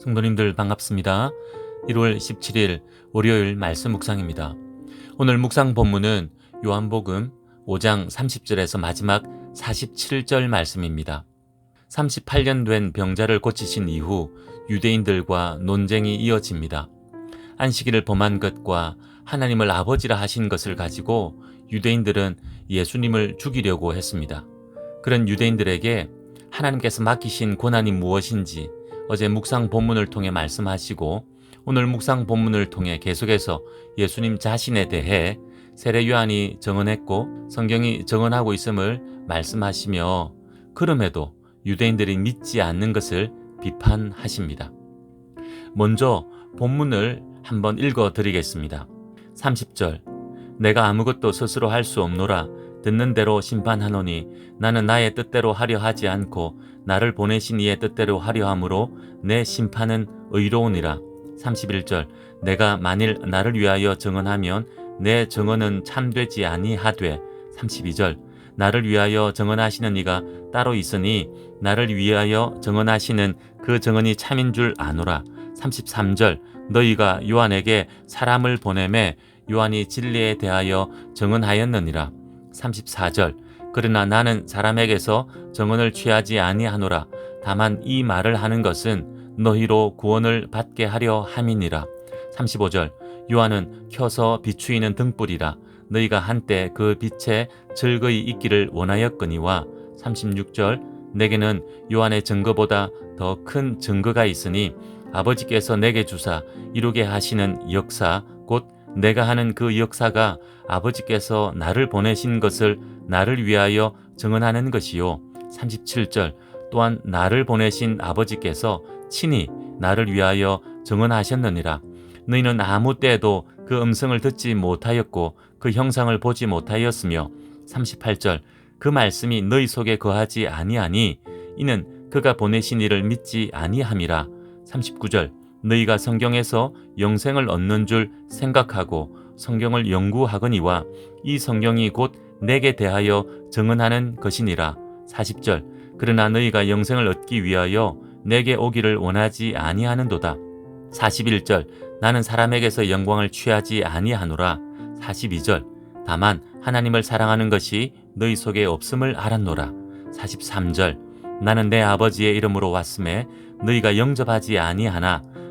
성도님들 반갑습니다. 1월 17일 월요일 말씀 묵상입니다. 오늘 묵상 본문은 요한복음 5장 30절에서 마지막 47절 말씀입니다. 38년 된 병자를 고치신 이후 유대인들과 논쟁이 이어집니다. 안식일을 범한 것과 하나님을 아버지라 하신 것을 가지고 유대인들은 예수님을 죽이려고 했습니다. 그런 유대인들에게 하나님께서 맡기신 고난이 무엇인지 어제 묵상 본문을 통해 말씀하시고 오늘 묵상 본문을 통해 계속해서 예수님 자신에 대해 세례 요한이 정언했고 성경이 정언하고 있음을 말씀하시며 그럼에도 유대인들이 믿지 않는 것을 비판하십니다. 먼저 본문을 한번 읽어 드리겠습니다. 30절 내가 아무것도 스스로 할 수 없노라 듣는 대로 심판하노니 나는 나의 뜻대로 하려 하지 않고 나를 보내신 이의 뜻대로 하려 함으로 내 심판은 의로우니라. 31절 내가 만일 나를 위하여 정언하면 내 정언은 참되지 아니하되 32절 나를 위하여 정언하시는 이가 따로 있으니 나를 위하여 정언하시는 그 정언이 참인 줄 아노라. 33절 너희가 요한에게 사람을 보내매 요한이 진리에 대하여 정언하였느니라. 34절. 그러나 나는 사람에게서 정언을 취하지 아니하노라. 다만 이 말을 하는 것은 너희로 구원을 받게 하려 함이니라. 35절. 요한은 켜서 비추이는 등불이라. 너희가 한때 그 빛에 즐거이 있기를 원하였거니와. 36절. 내게는 요한의 증거보다 더 큰 증거가 있으니 아버지께서 내게 주사 이루게 하시는 역사 곧 내가 하는 그 역사가 아버지께서 나를 보내신 것을 나를 위하여 증언하는 것이요. 37절. 또한 나를 보내신 아버지께서 친히 나를 위하여 증언하셨느니라. 너희는 아무 때에도 그 음성을 듣지 못하였고 그 형상을 보지 못하였으며. 38절. 그 말씀이 너희 속에 거하지 아니하니 이는 그가 보내신 이를 믿지 아니함이라. 39절 너희가 성경에서 영생을 얻는 줄 생각하고 성경을 연구하거니와 이 성경이 곧 내게 대하여 증언하는 것이니라. 40절 그러나 너희가 영생을 얻기 위하여 내게 오기를 원하지 아니하는도다. 41절 나는 사람에게서 영광을 취하지 아니하노라. 42절 다만 하나님을 사랑하는 것이 너희 속에 없음을 알았노라. 43절 나는 내 아버지의 이름으로 왔음에 너희가 영접하지 아니하나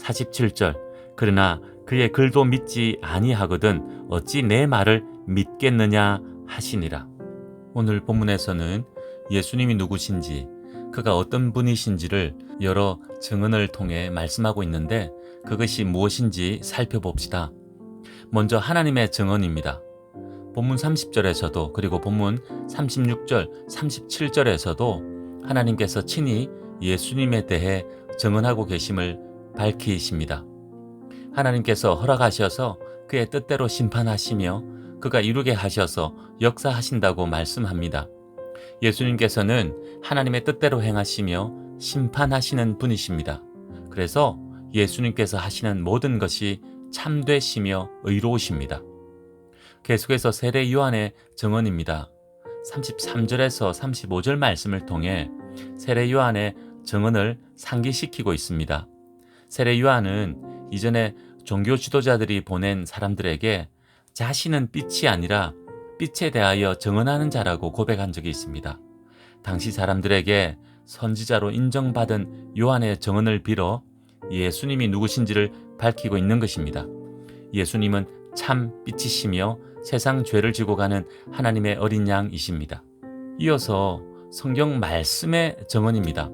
47절 그러나 그의 글도 믿지 아니하거든 어찌 내 말을 믿겠느냐 하시니라. 오늘 본문에서는 예수님이 누구신지 그가 어떤 분이신지를 여러 증언을 통해 말씀하고 있는데 그것이 무엇인지 살펴봅시다. 먼저 하나님의 증언입니다. 본문 30절에서도 그리고 본문 36절, 37절에서도 하나님께서 친히 예수님에 대해 증언하고 계심을 밝히십니다. 하나님께서 허락하셔서 그의 뜻대로 심판하시며 그가 이루게 하셔서 역사하신다고 말씀합니다. 예수님께서는 하나님의 뜻대로 행하시며 심판하시는 분이십니다. 그래서 예수님께서 하시는 모든 것이 참되시며 의로우십니다. 계속해서 세례 요한의 증언입니다. 33절에서 35절 말씀을 통해 세례 요한의 증언을 상기시키고 있습니다. 세례 요한은 이전에 종교 지도자들이 보낸 사람들에게 자신은 빛이 아니라 빛에 대하여 증언하는 자라고 고백한 적이 있습니다. 당시 사람들에게 선지자로 인정받은 요한의 증언을 빌어 예수님이 누구신지를 밝히고 있는 것입니다. 예수님은 참 빛이시며 세상 죄를 지고 가는 하나님의 어린 양이십니다. 이어서 성경 말씀의 증언입니다.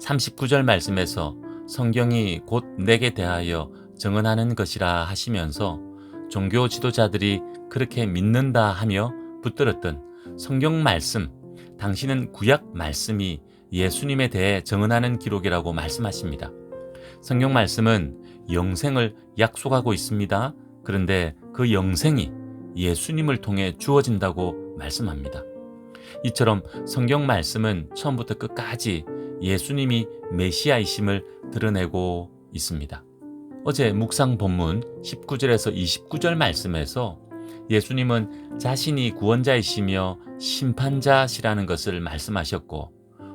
39절 말씀에서 성경이 곧 내게 대하여 증언하는 것이라 하시면서 종교 지도자들이 그렇게 믿는다 하며 붙들었던 성경 말씀, 당신은 구약 말씀이 예수님에 대해 증언하는 기록이라고 말씀하십니다. 성경 말씀은 영생을 약속하고 있습니다. 그런데 그 영생이 예수님을 통해 주어진다고 말씀합니다. 이처럼 성경 말씀은 처음부터 끝까지 예수님이 메시아이심을 드러내고 있습니다. 어제 묵상 본문 19절에서 29절 말씀에서 예수님은 자신이 구원자이시며 심판자시라는 것을 말씀하셨고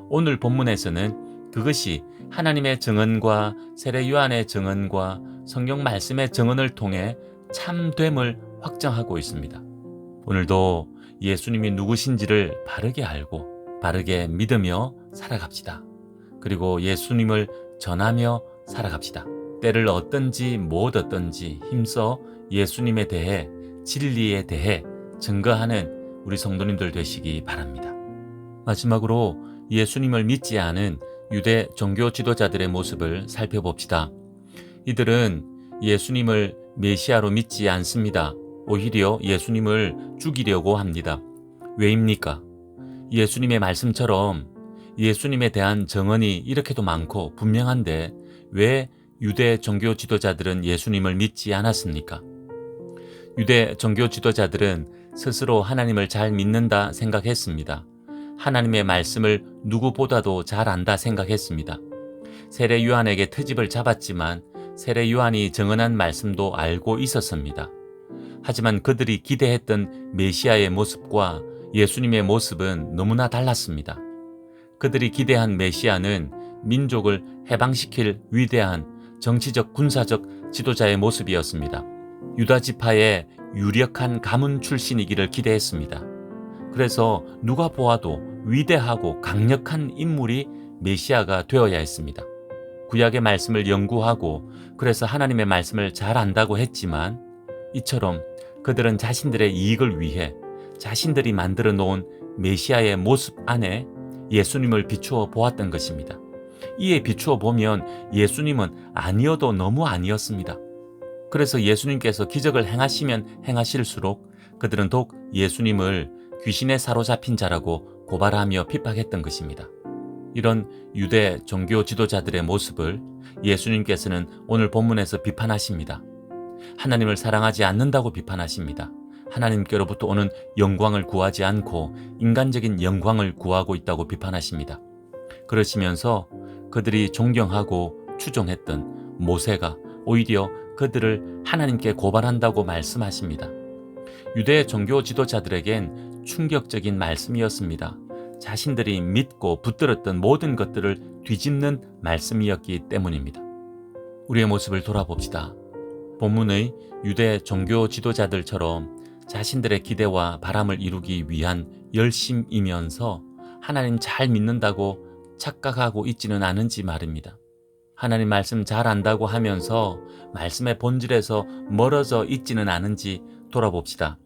오늘 본문에서는 그것이 하나님의 증언과 세례 요한의 증언과 성경 말씀의 증언을 통해 참됨을 확정하고 있습니다. 오늘도 예수님이 누구신지를 바르게 알고 바르게 믿으며 살아갑시다. 그리고 예수님을 전하며 살아갑시다. 때를 얻든지 못 얻든지 힘써 예수님에 대해 진리에 대해 증거하는 우리 성도님들 되시기 바랍니다. 마지막으로 예수님을 믿지 않은 유대 종교 지도자들의 모습을 살펴봅시다. 이들은 예수님을 메시아로 믿지 않습니다. 오히려 예수님을 죽이려고 합니다. 왜입니까? 예수님의 말씀처럼 예수님에 대한 정언이 이렇게도 많고 분명한데 왜 유대 종교 지도자들은 예수님을 믿지 않았습니까? 유대 종교 지도자들은 스스로 하나님을 잘 믿는다 생각했습니다. 하나님의 말씀을 누구보다도 잘 안다 생각했습니다. 세례 요한에게 트집을 잡았지만 세례 요한이 정언한 말씀도 알고 있었습니다. 하지만 그들이 기대했던 메시아의 모습과 예수님의 모습은 너무나 달랐습니다. 그들이 기대한 메시아는 민족을 해방시킬 위대한 정치적 군사적 지도자의 모습이었습니다. 유다 지파의 유력한 가문 출신이기를 기대했습니다. 그래서 누가 보아도 위대하고 강력한 인물이 메시아가 되어야 했습니다. 구약의 말씀을 연구하고 그래서 하나님의 말씀을 잘 안다고 했지만 이처럼 그들은 자신들의 이익을 위해 자신들이 만들어 놓은 메시아의 모습 안에 예수님을 비추어 보았던 것입니다. 이에 비추어 보면 예수님은 아니어도 너무 아니었습니다. 그래서 예수님께서 기적을 행하시면 행하실수록 그들은 더욱 예수님을 귀신에 사로잡힌 자라고 고발하며 핍박했던 것입니다. 이런 유대 종교 지도자들의 모습을 예수님께서는 오늘 본문에서 비판하십니다. 하나님을 사랑하지 않는다고 비판하십니다. 하나님께로부터 오는 영광을 구하지 않고 인간적인 영광을 구하고 있다고 비판하십니다. 그러시면서 그들이 존경하고 추종했던 모세가 오히려 그들을 하나님께 고발한다고 말씀하십니다. 유대 종교 지도자들에겐 충격적인 말씀이었습니다. 자신들이 믿고 붙들었던 모든 것들을 뒤집는 말씀이었기 때문입니다. 우리의 모습을 돌아봅시다. 본문의 유대 종교 지도자들처럼 자신들의 기대와 바람을 이루기 위한 열심이면서 하나님 잘 믿는다고 착각하고 있지는 않은지 말입니다. 하나님 말씀 잘 안다고 하면서 말씀의 본질에서 멀어져 있지는 않은지 돌아봅시다.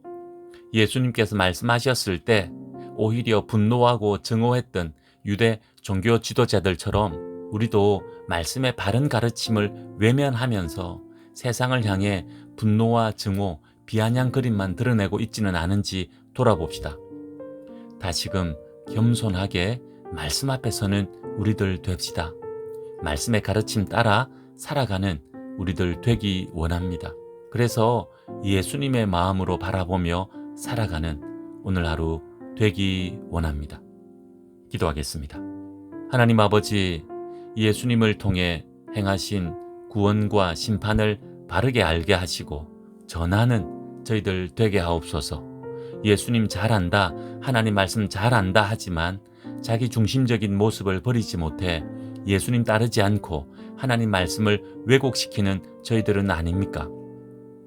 예수님께서 말씀하셨을 때 오히려 분노하고 증오했던 유대 종교 지도자들처럼 우리도 말씀의 바른 가르침을 외면하면서 세상을 향해 분노와 증오, 비아냥 그림만 드러내고 있지는 않은지 돌아봅시다. 다시금 겸손하게 말씀 앞에서는 우리들 됩시다. 말씀의 가르침 따라 살아가는 우리들 되기 원합니다. 그래서 예수님의 마음으로 바라보며 살아가는 오늘 하루 되기 원합니다. 기도하겠습니다. 하나님 아버지, 예수님을 통해 행하신 구원과 심판을 바르게 알게 하시고 전하는 저희들 되게 하옵소서. 예수님 잘 안다, 하나님 말씀 잘 안다 하지만 자기 중심적인 모습을 버리지 못해 예수님 따르지 않고 하나님 말씀을 왜곡시키는 저희들은 아닙니까?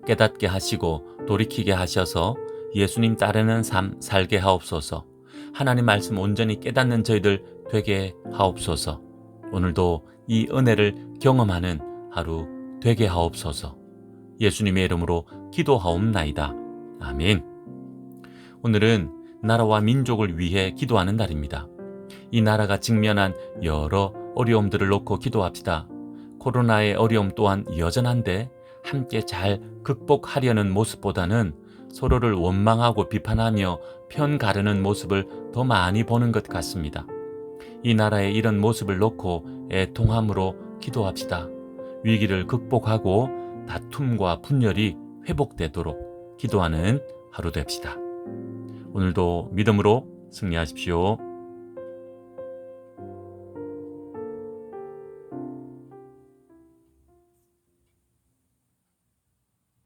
깨닫게 하시고 돌이키게 하셔서 예수님 따르는 삶 살게 하옵소서. 하나님 말씀 온전히 깨닫는 저희들 되게 하옵소서. 오늘도 이 은혜를 경험하는 하루 되게 하옵소서. 예수님의 이름으로 기도하옵나이다. 아멘. 오늘은 나라와 민족을 위해 기도하는 날입니다. 이 나라가 직면한 여러 어려움들을 놓고 기도합시다. 코로나의 어려움 또한 여전한데 함께 잘 극복하려는 모습보다는 서로를 원망하고 비판하며 편 가르는 모습을 더 많이 보는 것 같습니다. 이 나라의 이런 모습을 놓고 애통함으로 기도합시다. 위기를 극복하고 다툼과 분열이 회복되도록 기도하는 하루 됩시다. 오늘도 믿음으로 승리하십시오.